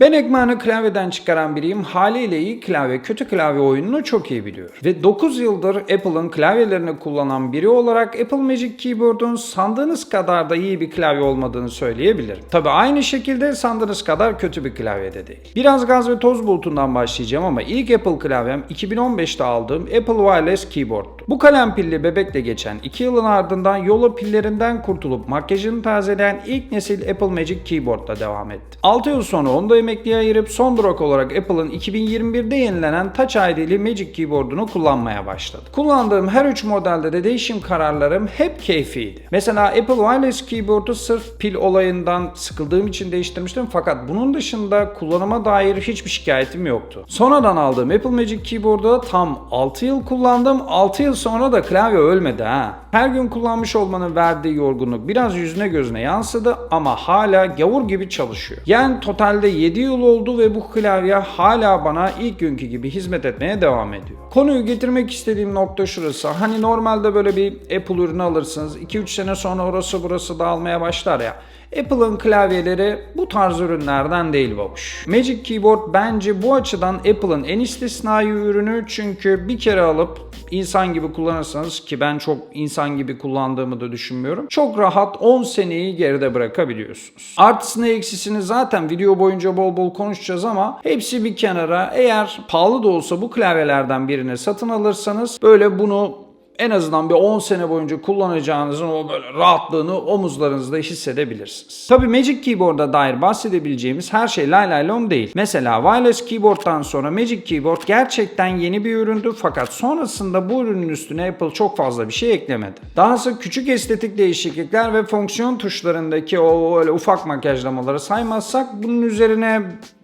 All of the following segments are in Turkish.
Ben ekmeğini klavyeden çıkaran biriyim. Haliyle iyi klavye, kötü klavye oyununu çok iyi biliyorum. Ve 9 yıldır Apple'ın klavyelerini kullanan biri olarak Apple Magic Keyboard'un sandığınız kadar da iyi bir klavye olmadığını söyleyebilirim. Tabi aynı şekilde sandığınız kadar kötü bir klavye de değil. Biraz gaz ve toz bulutundan başlayacağım ama ilk Apple klavyem 2015'te aldığım Apple Wireless Keyboard'tu. Bu kalem pilli bebekle geçen 2 yılın ardından yola pillerinden kurtulup makyajını tazeleyen ilk nesil Apple Magic Keyboard'la devam etti. 6 yıl sonra onu da emekliye ayırıp son durak olarak Apple'ın 2021'de yenilenen Touch ID'li Magic Keyboard'unu kullanmaya başladım. Kullandığım her 3 modelde de değişim kararlarım hep keyfiydi. Mesela Apple Wireless Keyboard'u sırf pil olayından sıkıldığım için değiştirmiştim fakat bunun dışında kullanıma dair hiçbir şikayetim yoktu. Sonradan aldığım Apple Magic Keyboard'u tam 6 yıl kullandım. 6 yıl sonra da klavye ölmedi ha. Her gün kullanmış olmanın verdiği yorgunluk biraz yüzüne gözüne yansıdı ama hala gavur gibi çalışıyor. Yani totalde 7 yıl oldu ve bu klavye hala bana ilk günkü gibi hizmet etmeye devam ediyor. Konuyu getirmek istediğim nokta şurası. Hani normalde böyle bir Apple ürünü alırsınız. 2-3 sene sonra orası burası dağılmaya başlar ya. Apple'ın klavyeleri bu tarz ürünlerden değil babuş. Magic Keyboard bence bu açıdan Apple'ın en istisnai ürünü çünkü bir kere alıp insan gibi kullanırsanız ki ben çok insan gibi kullandığımı da düşünmüyorum. Çok rahat 10 seneyi geride bırakabiliyorsunuz. Artısını eksisini zaten video boyunca bol bol konuşacağız ama hepsi bir kenara eğer pahalı da olsa bu klavyelerden birini satın alırsanız böyle bunu en azından bir 10 sene boyunca kullanacağınızın o böyle rahatlığını omuzlarınızda hissedebilirsiniz. Tabi Magic Keyboard'a dair bahsedebileceğimiz her şey lay lay lom değil. Mesela Wireless Keyboard'dan sonra Magic Keyboard gerçekten yeni bir üründü fakat sonrasında bu ürünün üstüne Apple çok fazla bir şey eklemedi. Dahası küçük estetik değişiklikler ve fonksiyon tuşlarındaki o öyle ufak makyajlamaları saymazsak bunun üzerine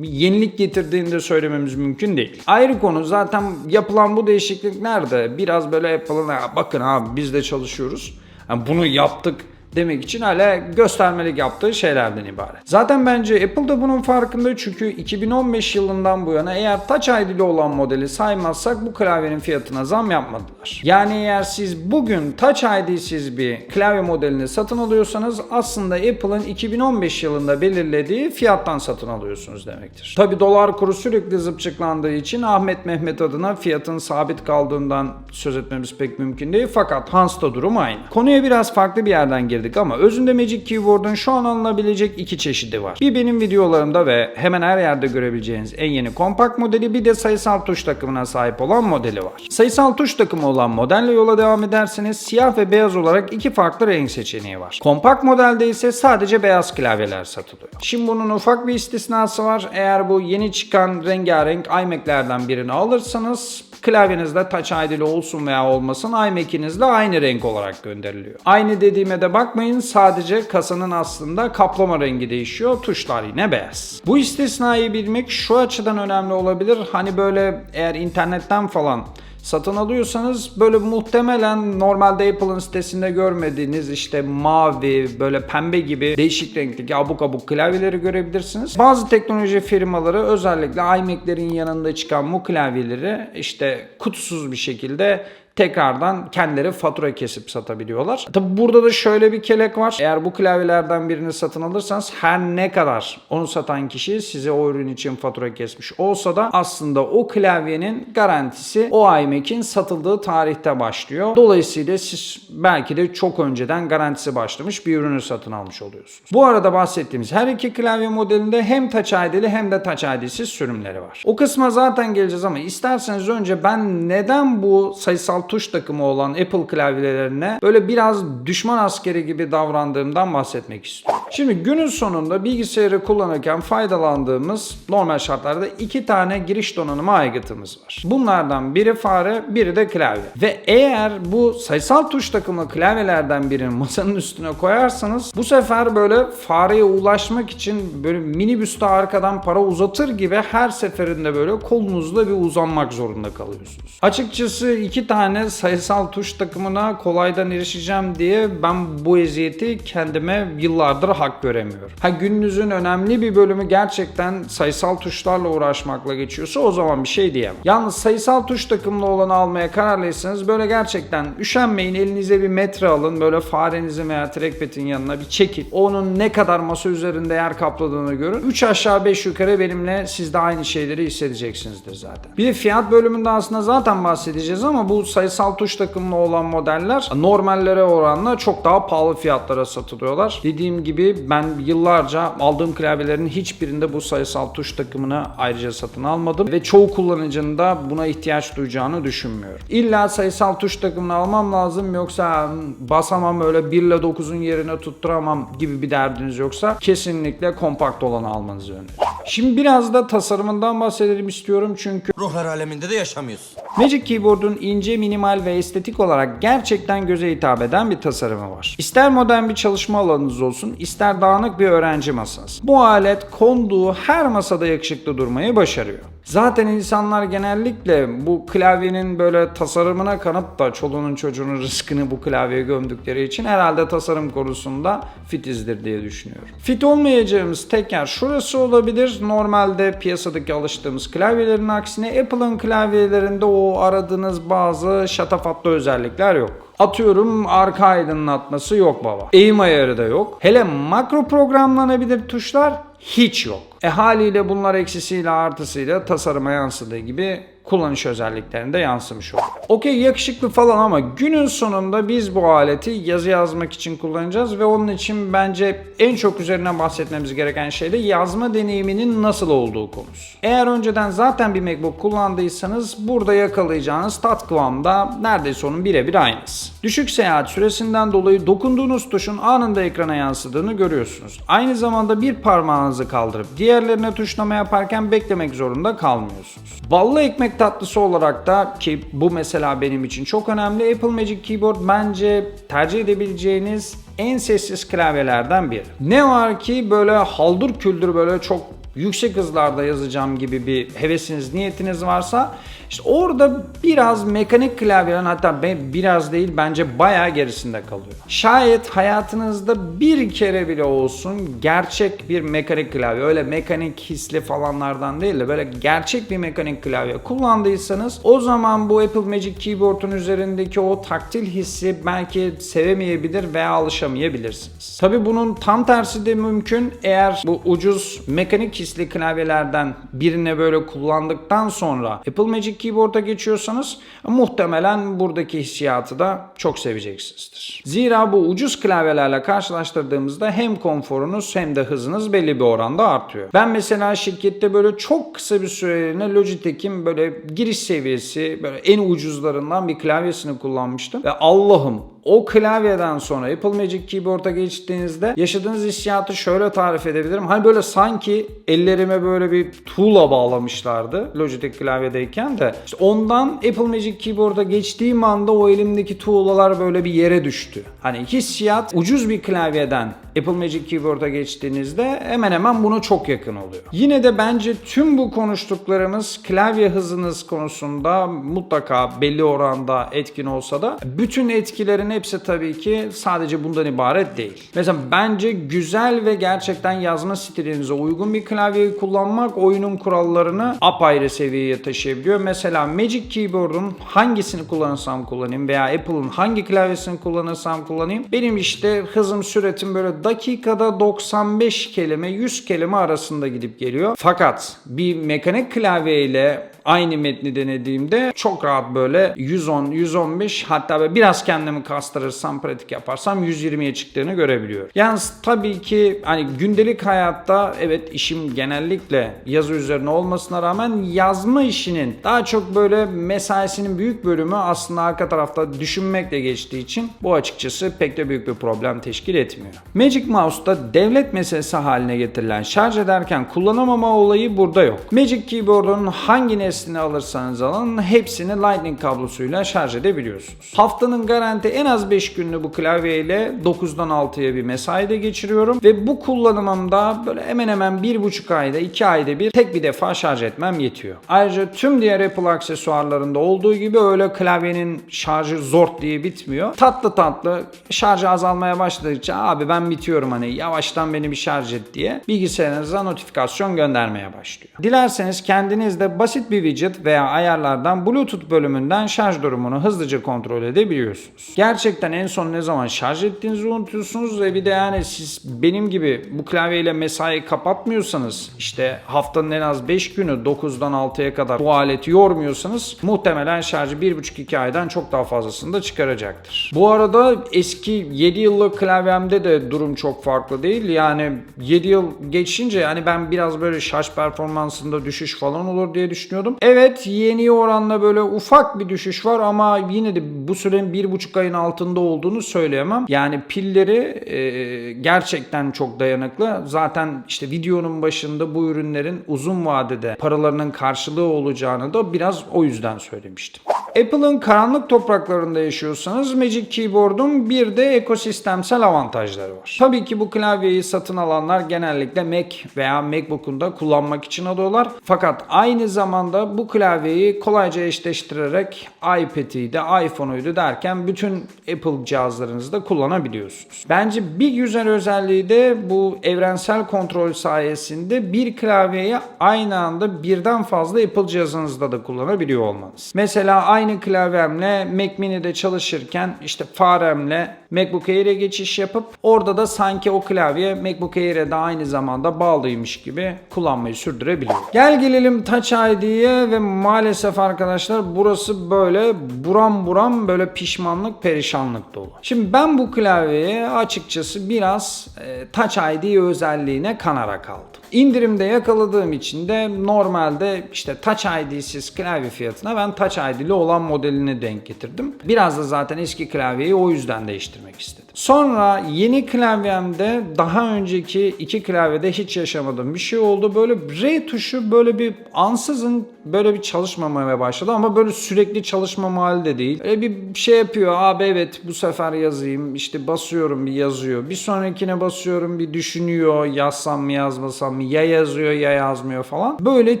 yenilik getirdiğini de söylememiz mümkün değil. Ayrı konu zaten yapılan bu değişiklikler de biraz böyle Apple'ın "Ya bakın abi biz de çalışıyoruz. Yani bunu yaptık demek için hala göstermelik yaptığı şeylerden ibaret. Zaten bence Apple da bunun farkında çünkü 2015 yılından bu yana eğer Touch ID'li olan modeli saymazsak bu klavyenin fiyatına zam yapmadılar. Yani eğer siz bugün Touch ID'siz bir klavye modelini satın alıyorsanız aslında Apple'ın 2015 yılında belirlediği fiyattan satın alıyorsunuz demektir. Tabi dolar kuru sürekli zıpçıklandığı için Ahmet Mehmet adına fiyatın sabit kaldığından söz etmemiz pek mümkün değil fakat Hans'ta durum aynı. Konuya biraz farklı bir yerden girdik ama özünde Magic Keyboard'un şu an alınabilecek iki çeşidi var. Bir benim videolarımda ve hemen her yerde görebileceğiniz en yeni kompakt modeli bir de sayısal tuş takımına sahip olan modeli var. Sayısal tuş takımı olan modelle yola devam ederseniz siyah ve beyaz olarak iki farklı renk seçeneği var. Kompakt modelde ise sadece beyaz klavyeler satılıyor. Şimdi bunun ufak bir istisnası var. Eğer bu yeni çıkan rengarenk iMac'lerden birini alırsanız klavyenizde Touch ID'li olsun veya olmasın iMac'inizle aynı renk olarak gönderiliyor. Aynı dediğime de bakmayın sadece kasanın aslında kaplama rengi değişiyor. Tuşlar yine beyaz. Bu istisnayı bilmek şu açıdan önemli olabilir. Hani böyle eğer internetten falan satın alıyorsanız böyle muhtemelen normalde Apple'ın sitesinde görmediğiniz işte mavi böyle pembe gibi değişik renkteki abuk abuk klavyeleri görebilirsiniz. Bazı teknoloji firmaları özellikle iMac'lerin yanında çıkan bu klavyeleri işte kutusuz bir şekilde tekrardan kendileri fatura kesip satabiliyorlar. Tabi burada da şöyle bir kelek var. Eğer bu klavyelerden birini satın alırsanız her ne kadar onu satan kişi size o ürün için fatura kesmiş olsa da aslında o klavyenin garantisi o iMac'in satıldığı tarihte başlıyor. Dolayısıyla siz belki de çok önceden garantisi başlamış bir ürünü satın almış oluyorsunuz. Bu arada bahsettiğimiz her iki klavye modelinde hem Touch ID'li hem de Touch ID'siz sürümleri var. O kısma zaten geleceğiz ama isterseniz önce ben neden bu sayısal tuş takımı olan Apple klavyelerine böyle biraz düşman askeri gibi davrandığımdan bahsetmek istiyorum. Şimdi günün sonunda bilgisayarı kullanırken faydalandığımız normal şartlarda iki tane giriş donanımı aygıtımız var. Bunlardan biri fare, biri de klavye. Ve eğer bu sayısal tuş takımı klavyelerden birini masanın üstüne koyarsanız bu sefer böyle fareye ulaşmak için böyle minibüste arkadan para uzatır gibi her seferinde böyle kolunuzda bir uzanmak zorunda kalıyorsunuz. Açıkçası iki tane sayısal tuş takımına kolaydan erişeceğim diye ben bu eziyeti kendime yıllardır hak göremiyorum. Ha gününüzün önemli bir bölümü gerçekten sayısal tuşlarla uğraşmakla geçiyorsa o zaman bir şey diyemem. Yalnız sayısal tuş takımlı olanı almaya kararlıysanız böyle gerçekten üşenmeyin elinize bir metre alın böyle farenizin veya trackpad'in yanına bir çekin. Onun ne kadar masa üzerinde yer kapladığını görün. 3 aşağı 5 yukarı benimle siz de aynı şeyleri hissedeceksinizdir zaten. Bir fiyat bölümünde aslında zaten bahsedeceğiz ama bu sayısal tuş takımlı olan modeller normallere oranla çok daha pahalı fiyatlara satılıyorlar. Dediğim gibi ben yıllarca aldığım klavyelerin hiçbirinde bu sayısal tuş takımını ayrıca satın almadım ve çoğu kullanıcının da buna ihtiyaç duyacağını düşünmüyorum. İlla sayısal tuş takımını almam lazım yoksa hmm, basamam öyle 1 ile 9'un yerine tutturamam gibi bir derdiniz yoksa kesinlikle kompakt olanı almanızı öneririm. Şimdi biraz da tasarımından bahsedelim istiyorum çünkü Ruhlar aleminde de yaşamıyoruz. Magic Keyboard'un ince, minimal ve estetik olarak gerçekten göze hitap eden bir tasarımı var. İster modern bir çalışma alanınız olsun, ister dağınık bir öğrenci masası. Bu alet konduğu her masada yakışıklı durmayı başarıyor. Zaten insanlar genellikle bu klavyenin böyle tasarımına kanıp da çoluğunun çocuğunun rızkını bu klavyeye gömdükleri için herhalde tasarım konusunda fitizdir diye düşünüyorum. Fit olmayacağımız tek yer şurası olabilir. Normalde piyasadaki alıştığımız klavyelerin aksine Apple'ın klavyelerinde o aradığınız bazı şatafatlı özellikler yok. Atıyorum arka aydınlatması yok baba. Eğim ayarı da yok. Hele makro programlanabilir tuşlar hiç yok. E haliyle bunlar eksisiyle artısıyla tasarıma yansıdığı gibi kullanış özelliklerinde yansımış oluyor. Okey yakışıklı falan ama günün sonunda biz bu aleti yazı yazmak için kullanacağız ve onun için bence en çok üzerine bahsetmemiz gereken şey de yazma deneyiminin nasıl olduğu konusu. Eğer önceden zaten bir MacBook kullandıysanız burada yakalayacağınız tat kıvamda neredeyse onun birebir aynısı. Düşük seyahat süresinden dolayı dokunduğunuz tuşun anında ekrana yansıdığını görüyorsunuz. Aynı zamanda bir parmağınızı kaldırıp diğerlerine tuşlama yaparken beklemek zorunda kalmıyorsunuz. Ballı ekmek tatlısı olarak da ki bu mesela benim için çok önemli Apple Magic Keyboard bence tercih edebileceğiniz en sessiz klavyelerden biri. Ne var ki böyle haldır küldür böyle çok yüksek hızlarda yazacağım gibi bir hevesiniz, niyetiniz varsa işte orada biraz mekanik klavyelerin hatta biraz değil bence bayağı gerisinde kalıyor. Şayet hayatınızda bir kere bile olsun gerçek bir mekanik klavye öyle mekanik hisli falanlardan değil de böyle gerçek bir mekanik klavye kullandıysanız o zaman bu Apple Magic Keyboard'un üzerindeki o taktil hissi belki sevemeyebilir veya alışamayabilirsiniz. Tabi bunun tam tersi de mümkün eğer bu ucuz mekanik hisli klavyelerden birine böyle kullandıktan sonra Apple Magic Keyboard'a geçiyorsanız muhtemelen buradaki hissiyatı da çok seveceksinizdir. Zira bu ucuz klavyelerle karşılaştırdığımızda hem konforunuz hem de hızınız belli bir oranda artıyor. Ben mesela şirkette böyle çok kısa bir süreliğine Logitech'in böyle giriş seviyesi böyle en ucuzlarından bir klavyesini kullanmıştım ve Allah'ım o klavyeden sonra Apple Magic Keyboard'a geçtiğinizde yaşadığınız hissiyatı şöyle tarif edebilirim. Hani böyle sanki ellerime böyle bir tuğla bağlamışlardı Logitech klavyedeyken de. İşte ondan Apple Magic Keyboard'a geçtiğim anda o elimdeki tuğlalar böyle bir yere düştü. Hani hissiyat ucuz bir klavyeden Apple Magic Keyboard'a geçtiğinizde hemen hemen buna çok yakın oluyor. Yine de bence tüm bu konuştuklarımız klavye hızınız konusunda mutlaka belli oranda etkin olsa da bütün etkilerin hepsi tabii ki sadece bundan ibaret değil. Mesela bence güzel ve gerçekten yazma stilinize uygun bir klavyeyi kullanmak oyunun kurallarını apayrı seviyeye taşıyabiliyor. Mesela Magic Keyboard'un hangisini kullanırsam kullanayım veya Apple'ın hangi klavyesini kullanırsam kullanayım benim işte hızım süretim böyle dakikada 95 kelime 100 kelime arasında gidip geliyor. Fakat bir mekanik klavye ile aynı metni denediğimde çok rahat böyle 110, 115 hatta biraz kendimi kastırırsam, pratik yaparsam 120'ye çıktığını görebiliyorum. Yalnız tabii ki hani gündelik hayatta evet işim genellikle yazı üzerine olmasına rağmen yazma işinin daha çok böyle mesaisinin büyük bölümü aslında arka tarafta düşünmekle geçtiği için bu açıkçası pek de büyük bir problem teşkil etmiyor. Magic Mouse'da devlet meselesi haline getirilen şarj ederken kullanamama olayı burada yok. Magic Keyboard'un hangi neslini alırsanız alın hepsini Lightning kablosuyla şarj edebiliyorsunuz. Haftanın garanti en az 5 günlük bu klavyeyle 9'dan 6'ya bir mesaide geçiriyorum ve bu kullanımımda böyle hemen hemen 1,5 ayda 2 ayda bir tek bir defa şarj etmem yetiyor. Ayrıca tüm diğer Apple aksesuarlarında olduğu gibi öyle klavyenin şarjı zor diye bitmiyor. Tatlı tatlı şarjı azalmaya başladıkça abi ben bitiyorum hani yavaştan beni bir şarj et diye bilgisayarınıza notifikasyon göndermeye başlıyor. Dilerseniz kendiniz de basit bir widget veya ayarlardan Bluetooth bölümünden şarj durumunu hızlıca kontrol edebiliyorsunuz. Gerçekten en son ne zaman şarj ettiğinizi unutuyorsunuz ve bir de yani siz benim gibi bu klavyeyle mesai kapatmıyorsanız işte haftanın en az 5 günü 9'dan 6'ya kadar bu aleti yormuyorsanız muhtemelen şarjı 1,5-2 aydan çok daha fazlasını da çıkaracaktır. Bu arada eski 7 yıllık klavyemde de durum çok farklı değil. Yani 7 yıl geçince yani ben biraz böyle şarj performansında düşüş falan olur diye düşünüyordum. Evet yeni oranla böyle ufak bir düşüş var ama yine de bu sürenin 1,5 ayın altında olduğunu söyleyemem. Yani pilleri e, gerçekten çok dayanıklı. Zaten işte videonun başında bu ürünlerin uzun vadede paralarının karşılığı olacağını da biraz o yüzden söylemiştim. Apple'ın karanlık topraklarında yaşıyorsanız Magic Keyboard'un bir de ekosistemsel avantajları var. Tabii ki bu klavyeyi satın alanlar genellikle Mac veya MacBook'un da kullanmak için alıyorlar. Fakat aynı zamanda bu klavyeyi kolayca eşleştirerek iPad'iydi, iPhone'uydu derken bütün Apple cihazlarınızda kullanabiliyorsunuz. Bence bir güzel özelliği de bu evrensel kontrol sayesinde bir klavyeyi aynı anda birden fazla Apple cihazınızda da kullanabiliyor olmanız. Mesela aynı klavyemle Mac Mini'de çalışırken işte faremle MacBook Air'e geçiş yapıp orada da sanki o klavye MacBook Air'e de aynı zamanda bağlıymış gibi kullanmayı sürdürebiliyorum. Gel gelelim Touch ID'ye ve maalesef arkadaşlar burası böyle buram buram böyle pişmanlık perişanlık dolu. Şimdi ben bu klavyeye açıkçası biraz e, Touch ID özelliğine kanarak aldım. İndirimde yakaladığım için de normalde işte Touch ID'siz klavye fiyatına ben Touch ID'li olan modelini denk getirdim. Biraz da zaten eski klavyeyi o yüzden değiştirmek istedim. Sonra yeni klavyemde daha önceki iki klavyede hiç yaşamadığım bir şey oldu. Böyle R tuşu böyle bir ansızın böyle bir çalışmamaya başladı ama böyle sürekli çalışmama halde değil. Öyle bir şey yapıyor. Abi evet bu sefer yazayım. İşte basıyorum bir yazıyor. Bir sonrakine basıyorum bir düşünüyor. Yazsam mı yazmasam mı? Ya yazıyor ya yazmıyor falan. Böyle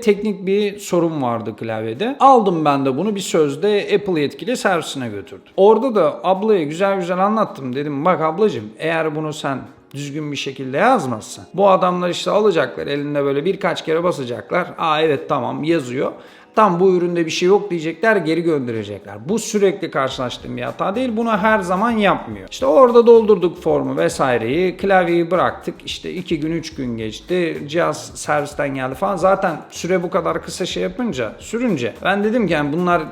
teknik bir sorun vardı klavyede. Aldım ben de bunu bir sözde Apple yetkili servisine götürdüm. Orada da ablaya güzel güzel anlattım. Dedim bak ablacığım eğer bunu sen düzgün bir şekilde yazmazsan. Bu adamlar işte alacaklar elinde böyle birkaç kere basacaklar. Aa evet tamam yazıyor. Tam bu üründe bir şey yok diyecekler geri gönderecekler. Bu sürekli karşılaştığım bir hata değil. Bunu her zaman yapmıyor. İşte orada doldurduk formu vesaireyi. Klavyeyi bıraktık. İşte 2 gün 3 gün geçti. Cihaz servisten geldi falan. Zaten süre bu kadar kısa şey yapınca sürünce ben dedim ki yani bunlar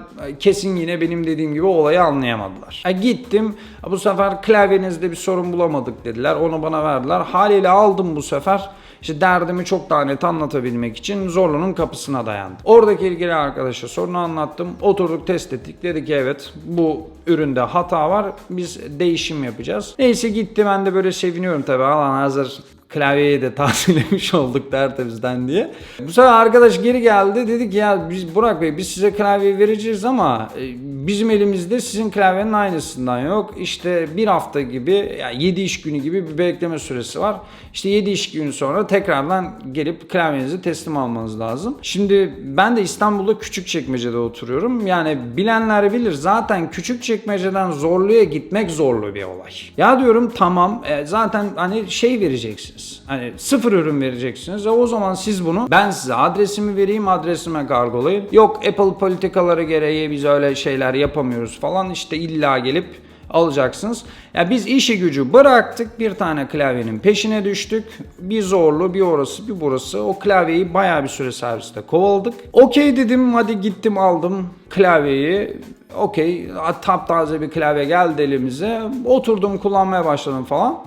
kesin yine benim dediğim gibi olayı anlayamadılar. E gittim bu sefer klavyenizde bir sorun bulamadık dediler. Onu bana verdiler. Haliyle aldım bu sefer. İşte derdimi çok daha net anlatabilmek için Zorlu'nun kapısına dayandım. Oradaki ilgili arkadaşa sorunu anlattım. Oturduk test ettik. Dedi ki evet bu üründe hata var. Biz değişim yapacağız. Neyse gitti ben de böyle seviniyorum tabii. Alan hazır klavyeyi de tazelemiş olduk tertemizden diye. Bu sefer arkadaş geri geldi dedi ki ya biz Burak Bey biz size klavye vereceğiz ama e, bizim elimizde sizin klavyenin aynısından yok. İşte bir hafta gibi yani 7 iş günü gibi bir bekleme süresi var. İşte 7 iş günü sonra tekrardan gelip klavyenizi teslim almanız lazım. Şimdi ben de İstanbul'da küçük çekmecede oturuyorum. Yani bilenler bilir zaten küçük çekmeceden zorluya gitmek zorlu bir olay. Ya diyorum tamam e, zaten hani şey vereceksiniz. Hani sıfır ürün vereceksiniz. E o zaman siz bunu ben size adresimi vereyim adresime kargolayın. Yok Apple politikaları gereği biz öyle şeyler yapamıyoruz falan işte illa gelip alacaksınız. Ya biz işi gücü bıraktık bir tane klavyenin peşine düştük. Bir zorlu bir orası bir burası. O klavyeyi bayağı bir süre serviste kovaladık. Okey dedim hadi gittim aldım klavyeyi. Okey taptaze bir klavye geldi elimize. Oturdum kullanmaya başladım falan.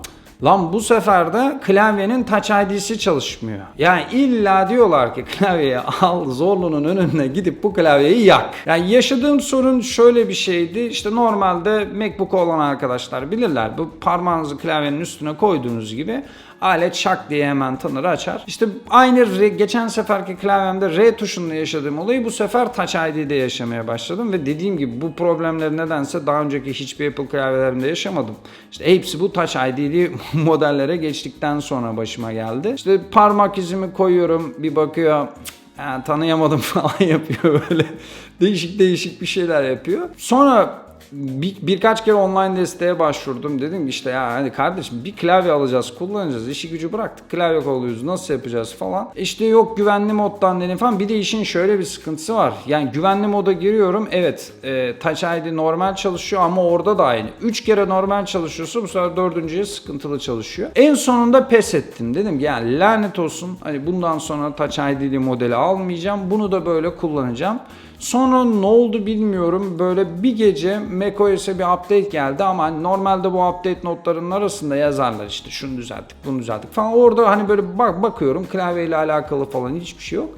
Lan bu sefer de klavyenin Touch ID'si çalışmıyor. Yani illa diyorlar ki klavyeyi al zorlunun önüne gidip bu klavyeyi yak. Yani yaşadığım sorun şöyle bir şeydi. İşte normalde MacBook olan arkadaşlar bilirler. Bu parmağınızı klavyenin üstüne koyduğunuz gibi alet şak diye hemen tanır açar. İşte aynı re- geçen seferki klavyemde R tuşunda yaşadığım olayı bu sefer Touch ID'de yaşamaya başladım ve dediğim gibi bu problemleri nedense daha önceki hiçbir Apple klavyelerinde yaşamadım. İşte hepsi bu Touch ID'li modellere geçtikten sonra başıma geldi. İşte parmak izimi koyuyorum bir bakıyor "Cık, ha, tanıyamadım falan yapıyor böyle. Değişik değişik bir şeyler yapıyor. Sonra bir, birkaç kere online desteğe başvurdum. Dedim ki işte ya hani kardeşim bir klavye alacağız, kullanacağız. İşi gücü bıraktık. Klavye kolluyoruz. Nasıl yapacağız falan. İşte yok güvenli moddan dedim falan. Bir de işin şöyle bir sıkıntısı var. Yani güvenli moda giriyorum. Evet e, Touch ID normal çalışıyor ama orada da aynı. 3 kere normal çalışıyorsa bu sefer dördüncüye sıkıntılı çalışıyor. En sonunda pes ettim. Dedim ki yani lanet olsun. Hani bundan sonra Touch ID'li modeli almayacağım. Bunu da böyle kullanacağım. Sonra ne oldu bilmiyorum. Böyle bir gece macOS'e bir update geldi ama hani normalde bu update notlarının arasında yazarlar işte şunu düzelttik, bunu düzelttik falan. Orada hani böyle bak bakıyorum klavyeyle alakalı falan hiçbir şey yok.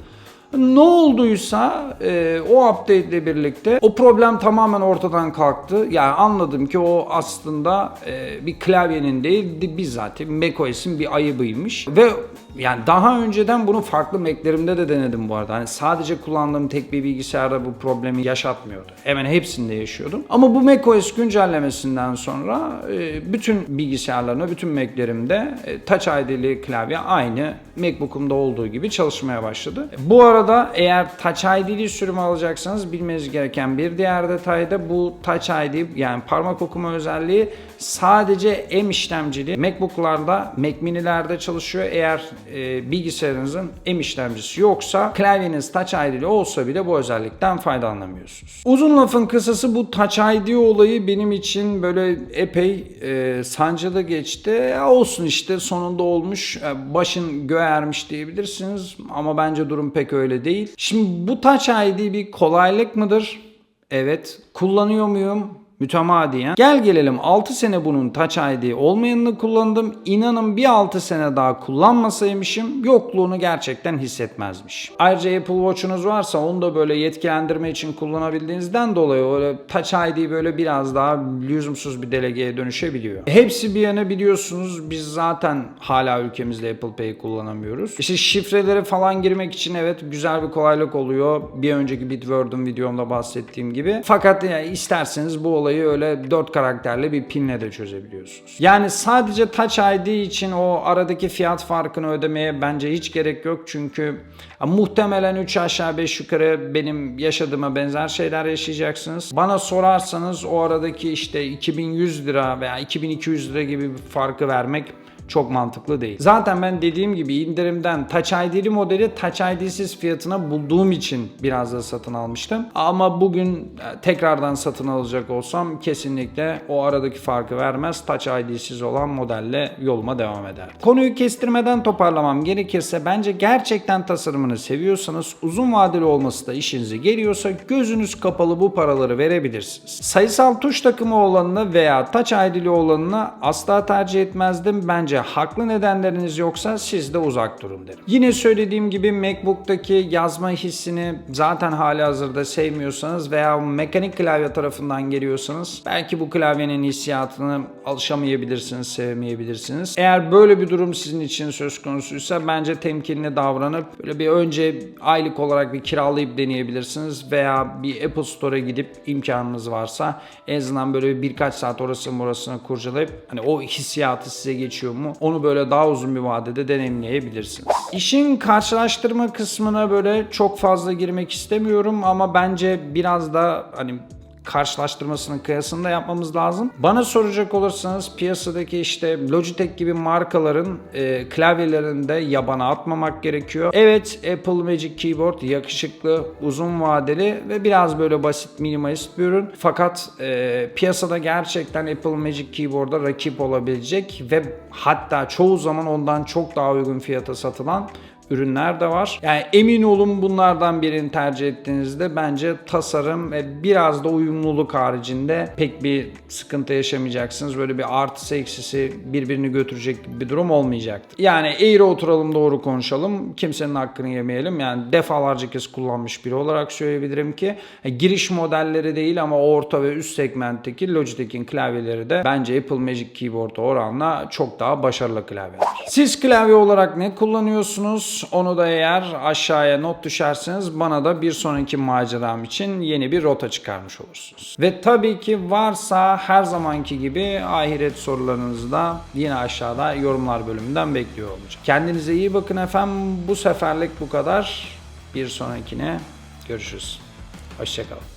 Ne olduysa e, o update ile birlikte o problem tamamen ortadan kalktı. Yani anladım ki o aslında e, bir klavyenin değil bizzat macOS'in bir ayıbıymış. Ve yani daha önceden bunu farklı Mac'lerimde de denedim bu arada. Hani sadece kullandığım tek bir bilgisayarda bu problemi yaşatmıyordu. Hemen hepsinde yaşıyordum. Ama bu macOS güncellemesinden sonra e, bütün bilgisayarlarımda, bütün Mac'lerimde e, Touch ID'li klavye aynı MacBook'umda olduğu gibi çalışmaya başladı. Bu arada eğer Touch ID'li sürümü alacaksanız bilmeniz gereken bir diğer detay da bu Touch ID yani parmak okuma özelliği sadece M işlemcili MacBook'larda, Mac mini'lerde çalışıyor. Eğer e, bilgisayarınızın M işlemcisi yoksa klavyeniz Touch ID'li olsa bile bu özellikten faydalanamıyorsunuz. Uzun lafın kısası bu Touch ID olayı benim için böyle epey e, sancılı geçti. Olsun işte sonunda olmuş. E, başın göğe ermiş diyebilirsiniz ama bence durum pek öyle değil. Şimdi bu Touch ID bir kolaylık mıdır? Evet. Kullanıyor muyum? Mütemadiyen. Gel gelelim 6 sene bunun Touch ID olmayanını kullandım. İnanın bir 6 sene daha kullanmasaymışım yokluğunu gerçekten hissetmezmiş. Ayrıca Apple Watch'unuz varsa onu da böyle yetkilendirme için kullanabildiğinizden dolayı öyle Touch ID böyle biraz daha lüzumsuz bir delegeye dönüşebiliyor. Hepsi bir yana biliyorsunuz biz zaten hala ülkemizde Apple Pay kullanamıyoruz. İşte şifreleri falan girmek için evet güzel bir kolaylık oluyor. Bir önceki Bitword'un videomda bahsettiğim gibi. Fakat yani isterseniz bu olayı öyle 4 karakterli bir pinle de çözebiliyorsunuz. Yani sadece Touch ID için o aradaki fiyat farkını ödemeye bence hiç gerek yok. Çünkü muhtemelen 3 aşağı 5 yukarı benim yaşadığıma benzer şeyler yaşayacaksınız. Bana sorarsanız o aradaki işte 2100 lira veya 2200 lira gibi bir farkı vermek çok mantıklı değil. Zaten ben dediğim gibi indirimden Touch ID'li modeli Touch ID'siz fiyatına bulduğum için biraz da satın almıştım. Ama bugün e, tekrardan satın alacak olsam kesinlikle o aradaki farkı vermez. Touch ID'siz olan modelle yoluma devam eder. Konuyu kestirmeden toparlamam gerekirse bence gerçekten tasarımını seviyorsanız uzun vadeli olması da işinize geliyorsa gözünüz kapalı bu paraları verebilirsiniz. Sayısal tuş takımı olanını veya Touch ID'li olanını asla tercih etmezdim. Bence haklı nedenleriniz yoksa siz de uzak durun derim. Yine söylediğim gibi MacBook'taki yazma hissini zaten hali hazırda sevmiyorsanız veya mekanik klavye tarafından geliyorsanız belki bu klavyenin hissiyatını alışamayabilirsiniz, sevemeyebilirsiniz. Eğer böyle bir durum sizin için söz konusuysa bence temkinli davranıp böyle bir önce aylık olarak bir kiralayıp deneyebilirsiniz veya bir Apple Store'a gidip imkanınız varsa en azından böyle bir birkaç saat orasını orasını kurcalayıp hani o hissiyatı size geçiyor mu onu böyle daha uzun bir vadede deneyimleyebilirsiniz. İşin karşılaştırma kısmına böyle çok fazla girmek istemiyorum ama bence biraz da hani karşılaştırmasının kıyasını da yapmamız lazım. Bana soracak olursanız piyasadaki işte Logitech gibi markaların e, klavyelerinde yabana atmamak gerekiyor. Evet Apple Magic Keyboard yakışıklı, uzun vadeli ve biraz böyle basit minimalist bir ürün. Fakat e, piyasada gerçekten Apple Magic Keyboard'a rakip olabilecek ve hatta çoğu zaman ondan çok daha uygun fiyata satılan ürünler de var. Yani emin olun bunlardan birini tercih ettiğinizde bence tasarım ve biraz da uyumluluk haricinde pek bir sıkıntı yaşamayacaksınız. Böyle bir artısı eksisi birbirini götürecek bir durum olmayacaktır. Yani eğri oturalım doğru konuşalım. Kimsenin hakkını yemeyelim. Yani defalarca kez kullanmış biri olarak söyleyebilirim ki e, giriş modelleri değil ama orta ve üst segmentteki Logitech'in klavyeleri de bence Apple Magic Keyboard'a oranla çok daha başarılı klavyeler. Siz klavye olarak ne kullanıyorsunuz? Onu da eğer aşağıya not düşerseniz bana da bir sonraki maceram için yeni bir rota çıkarmış olursunuz. Ve tabii ki varsa her zamanki gibi ahiret sorularınızı da yine aşağıda yorumlar bölümünden bekliyor olacağım. Kendinize iyi bakın efendim. Bu seferlik bu kadar. Bir sonrakine görüşürüz. Hoşçakalın.